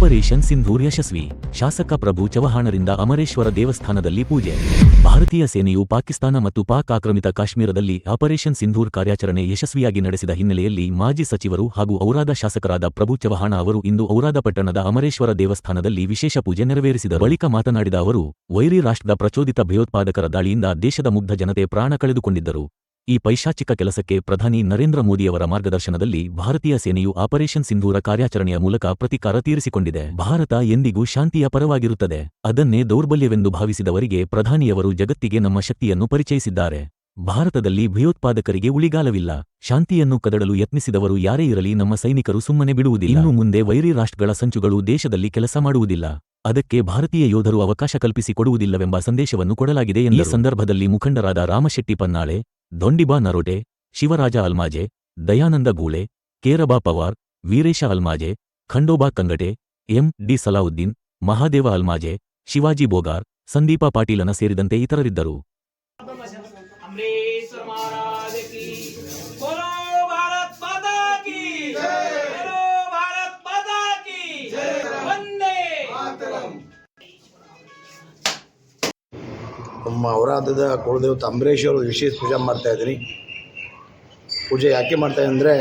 Operation Sindoor ಯಶಸ್ವಿ. ಶಾಸಕ ಪ್ರಭು ಚವಹಾಣರಿಂದ ಅಮರೇಶ್ವರ ದೇವಸ್ಥಾನದಲ್ಲಿ ಪೂಜೆ. ಭಾರತೀಯ ಸೇನೆಯು ಪಾಕಿಸ್ತಾನ ಮತ್ತು ಪಾಕ್ ಆಕ್ರಮಿತ ಕಾಶ್ಮೀರದಲ್ಲಿ ಆಪರೇಷನ್ ಸಿಂಧೂರ್ ಕಾರ್ಯಾಚರಣೆ ಯಶಸ್ವಿಯಾಗಿ ನಡೆಸಿದ ಹಿನ್ನೆಲೆಯಲ್ಲಿ ಮಾಜಿ ಸಚಿವರು ಹಾಗೂ ಔರಾದ ಶಾಸಕರಾದ ಪ್ರಭು ಚವಹಾಣ ಅವರು ಇಂದು ಔರಾದ ಪಟ್ಟಣದ ಅಮರೇಶ್ವರ ದೇವಸ್ಥಾನದಲ್ಲಿ ವಿಶೇಷ ಪೂಜೆ ನೆರವೇರಿಸಿದ ಬಳಿಕ ಮಾತನಾಡಿದ ಅವರು ವೈರಿ ರಾಷ್ಟ್ರದ ಪ್ರಚೋದಿತ ಭಯೋತ್ಪಾದಕರ ದಾಳಿಯಿಂದ ದೇಶದ ಮುಗ್ಧ ಜನತೆ ಪ್ರಾಣ ಕಳೆದುಕೊಂಡಿದ್ದರು. ಈ ಪೈಶಾಚಿಕ ಕೆಲಸಕ್ಕೆ ಪ್ರಧಾನಿ ನರೇಂದ್ರ ಮೋದಿಯವರ ಮಾರ್ಗದರ್ಶನದಲ್ಲಿ ಭಾರತೀಯ ಸೇನೆಯು ಆಪರೇಷನ್ ಸಿಂಧೂರ ಕಾರ್ಯಾಚರಣೆಯ ಮೂಲಕ ಪ್ರತಿಕಾರ ತೀರಿಸಿಕೊಂಡಿದೆ. ಭಾರತ ಎಂದಿಗೂ ಶಾಂತಿಯ ಪರವಾಗಿರುತ್ತದೆ. ಅದನ್ನೇ ದೌರ್ಬಲ್ಯವೆಂದು ಭಾವಿಸಿದವರಿಗೆ ಪ್ರಧಾನಿಯವರು ಜಗತ್ತಿಗೆ ನಮ್ಮ ಶಕ್ತಿಯನ್ನು ಪರಿಚಯಿಸಿದ್ದಾರೆ. ಭಾರತದಲ್ಲಿ ಭಯೋತ್ಪಾದಕರಿಗೆ ಉಳಿಗಾಲವಿಲ್ಲ. ಶಾಂತಿಯನ್ನು ಕದಡಲು ಯತ್ನಿಸಿದವರು ಯಾರೇ ಇರಲಿ ನಮ್ಮ ಸೈನಿಕರು ಸುಮ್ಮನೆ ಬಿಡುವುದಿಲ್ಲ. ಇನ್ನು ಮುಂದೆ ವೈರಿ ರಾಷ್ಟ್ರಗಳ ಸಂಚುಗಳು ದೇಶದಲ್ಲಿ ಕೆಲಸ ಮಾಡುವುದಿಲ್ಲ. ಅದಕ್ಕೆ ಭಾರತೀಯ ಯೋಧರು ಅವಕಾಶ ಕಲ್ಪಿಸಿಕೊಡುವುದಿಲ್ಲವೆಂಬ ಸಂದೇಶವನ್ನು ಕೊಡಲಾಗಿದೆ ಎಂದ ಸಂದರ್ಭದಲ್ಲಿ ಮುಖಂಡರಾದ ರಾಮಶೆಟ್ಟಿ ಪನ್ನಾಳೆ ದೊಂಡಿಬಾ ನರೋಟೆ, ಶಿವರಾಜ ಅಲ್ಮಾಜೆ, ದಯಾನಂದ ಗೂಳೆ, ಕೇರಬಾ ಪವಾರ್, ವೀರೇಶ ಅಲ್ಮಾಜೆ, ಖಂಡೋಬಾ ಕಂಗಟೆ, ಎಂ. ಡಿ. ಸಲಾವುದ್ದೀನ್, ಮಹಾದೇವ ಅಲ್ಮಾಜೆ, ಶಿವಾಜಿ ಬೋಗಾರ್, ಸಂದೀಪ ಪಾಟೀಲನ ಸೇರಿದಂತೆ ಇತರರಿದ್ದರು. ನಮ್ಮ ಅವರಾಧದ ಕುಲದೇವತೆ ಅಂಬರೀಷ್ ಅವರು ವಿಶೇಷ ಪೂಜೆ ಮಾಡ್ತಾ ಇದ್ದೀನಿ. ಪೂಜೆ ಯಾಕೆ ಮಾಡ್ತಾ ಅಂದರೆ,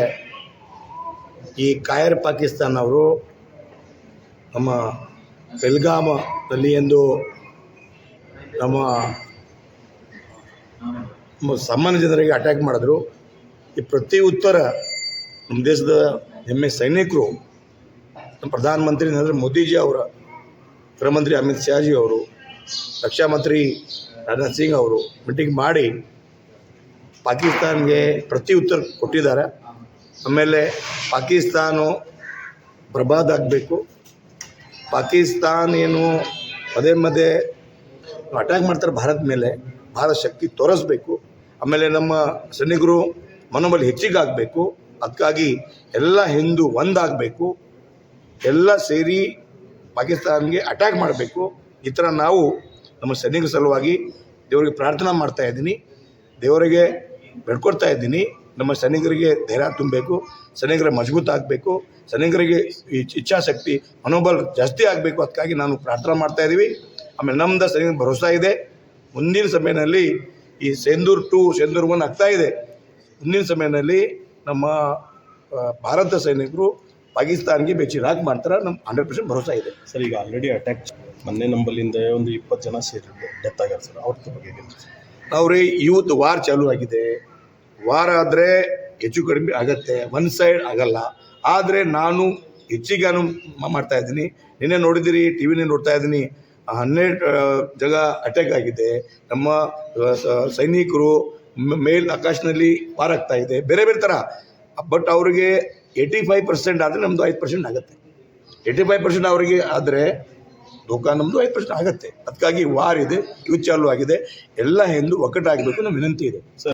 ಈ ಕಾಯರ್ ಪಾಕಿಸ್ತಾನ್ ಅವರು ನಮ್ಮ ಬೆಲ್ಗಾಮದಲ್ಲಿ ಎಂದು ನಮ್ಮ ಸಾಮಾನ್ಯ ಜನರಿಗೆ ಅಟ್ಯಾಕ್ ಮಾಡಿದ್ರು. ಈ ಪ್ರತಿ ಉತ್ತರ ನಮ್ಮ ದೇಶದ ಹೆಮ್ಮೆ ಸೈನಿಕರು, ನಮ್ಮ ಪ್ರಧಾನಮಂತ್ರಿ ನರೇಂದ್ರ ಮೋದಿಜಿ ಅವರ ಗೃಹ ಮಂತ್ರಿ ಅಮಿತ್ ಶಾಜಿ ಅವರು ರಕ್ಷಾ ಮಂತ್ರಿ ರಾಜನಾಥ್ ಸಿಂಗ್ ಅವರು ಮೀಟಿಂಗ್ ಮಾಡಿ ಪಾಕಿಸ್ತಾನ್ಗೆ ಪ್ರತಿ ಉತ್ತರ ಕೊಟ್ಟಿದ್ದಾರೆ. ಆಮೇಲೆ ಪಾಕಿಸ್ತಾನ ಬರ್ಬಾದ್ ಆಗಬೇಕು. ಪಾಕಿಸ್ತಾನ ಏನು ಪದೇ ಮದೇ ಅಟ್ಯಾಕ್ ಮಾಡ್ತಾರೆ ಭಾರತ ಮೇಲೆ. ಭಾರತ ಶಕ್ತಿ ತೋರಿಸ್ಬೇಕು. ಆಮೇಲೆ ನಮ್ಮ ಸೈನಿಕರು ಮನೋಬಲ ಹೆಚ್ಚಿಗಾಗಬೇಕು ಅದಕ್ಕಾಗಿ ಎಲ್ಲ ಹಿಂದೂ ಒಂದಾಗಬೇಕು. ಎಲ್ಲ ಸೇರಿ ಪಾಕಿಸ್ತಾನ್ಗೆ ಅಟ್ಯಾಕ್ ಮಾಡಬೇಕು. ಈ ಥರ ನಾವು ನಮ್ಮ ಸೈನಿಕರ ಸಲುವಾಗಿ ದೇವರಿಗೆ ಪ್ರಾರ್ಥನೆ ಮಾಡ್ತಾ ಇದ್ದೀನಿ. ದೇವರಿಗೆ ಬೇಡ್ಕೊಡ್ತಾ ಇದ್ದೀನಿ. ನಮ್ಮ ಸೈನಿಕರಿಗೆ ಧೈರ್ಯ ತುಂಬಬೇಕು. ಸೈನಿಕರ ಮಜಬೂತ್ ಆಗಬೇಕು. ಸೈನಿಕರಿಗೆ ಈ ಇಚ್ಛಾಶಕ್ತಿ, ಮನೋಬಲ ಜಾಸ್ತಿ ಆಗಬೇಕು. ಅದಕ್ಕಾಗಿ ನಾನು ಪ್ರಾರ್ಥನೆ ಮಾಡ್ತಾ ಇದ್ದೀವಿ. ಆಮೇಲೆ ನಮ್ಮದ ಸೈನಿಕ ಭರೋಸಾ ಇದೆ. ಮುಂದಿನ ಸಮಯದಲ್ಲಿ ಈ ಸೆಂದೂರ್ ಟು, ಸೆಂದೂರ್ ಒನ್ ಆಗ್ತಾ ಇದೆ. ಮುಂದಿನ ಸಮಯದಲ್ಲಿ ನಮ್ಮ ಭಾರತ ಸೈನಿಕರು ಪಾಕಿಸ್ತಾನ್ಗೆ ಬೆಚ್ಚಿರಾಕ್ ಮಾಡ್ತಾರೆ ನಮ್ಮ ಹಂಡ್ರೆಡ್ ಪರ್ಸೆಂಟ್ ಭರೋಸಾ ಇದೆ. ಸರ್, ಈಗ ಆಲ್ರೆಡಿ ಅಟ್ಯಾಕ್ ಮೊನ್ನೆ ನಂಬಲ್ಲಿಂದ ಒಂದು ಇಪ್ಪತ್ತು ಜನ ಸೇರಿ ಡೆತ್ ಆಗ್ಯಾರ ಸರ್ ಅವ್ರ ಬಗ್ಗೆ ಅವ್ರಿ, ಇವತ್ತು ವಾರ್ ಚಾಲೂ ಆಗಿದೆ. ವಾರ ಆದರೆ ಹೆಚ್ಚು ಕಡಿಮೆ ಆಗತ್ತೆ. ಒನ್ ಸೈಡ್ ಆಗಲ್ಲ. ಆದರೆ ನಾನು ಹೆಚ್ಚಿಗಾನು ಮಾಡ್ತಾ ಇದ್ದೀನಿ. ನಿನ್ನೆ ನೋಡಿದ್ದೀರಿ ಟಿ ವಿನೇ ನೋಡ್ತಾ ಇದ್ದೀನಿ. ಹನ್ನೆರಡು ಜಾಗ ಅಟ್ಯಾಕ್ ಆಗಿದೆ. ನಮ್ಮ ಸೈನಿಕರು ಮೇಲ್ ಆಕಾಶದಲ್ಲಿ ಪಾರಾಗ್ತಾ ಇದೆ. ಬೇರೆ ಬೇರೆ ಥರ ಬಟ್ ಅವರಿಗೆ ಏಯ್ಟಿ ಫೈವ್ ಪರ್ಸೆಂಟ್ ಆದರೆ ನಮ್ಮದು ಐದು ಪರ್ಸೆಂಟ್ ಆಗುತ್ತೆ. ಏಯ್ಟಿ ಫೈವ್ ಪರ್ಸೆಂಟ್ ಅವರಿಗೆ ಆದರೆ ಧೋಕಾ ನಮ್ಮದು ಐದು ಪರ್ಸೆಂಟ್ ಆಗುತ್ತೆ. ಅದಕ್ಕಾಗಿ ವಾರ್ ಇದೆ ಚಾಲೂ ಆಗಿದೆ. ಎಲ್ಲ ಹಿಂದೂ ಒಕ್ಕಟ್ಟಾಗಬೇಕು ನಮ್ಮ ವಿನಂತಿ ಇದೆ.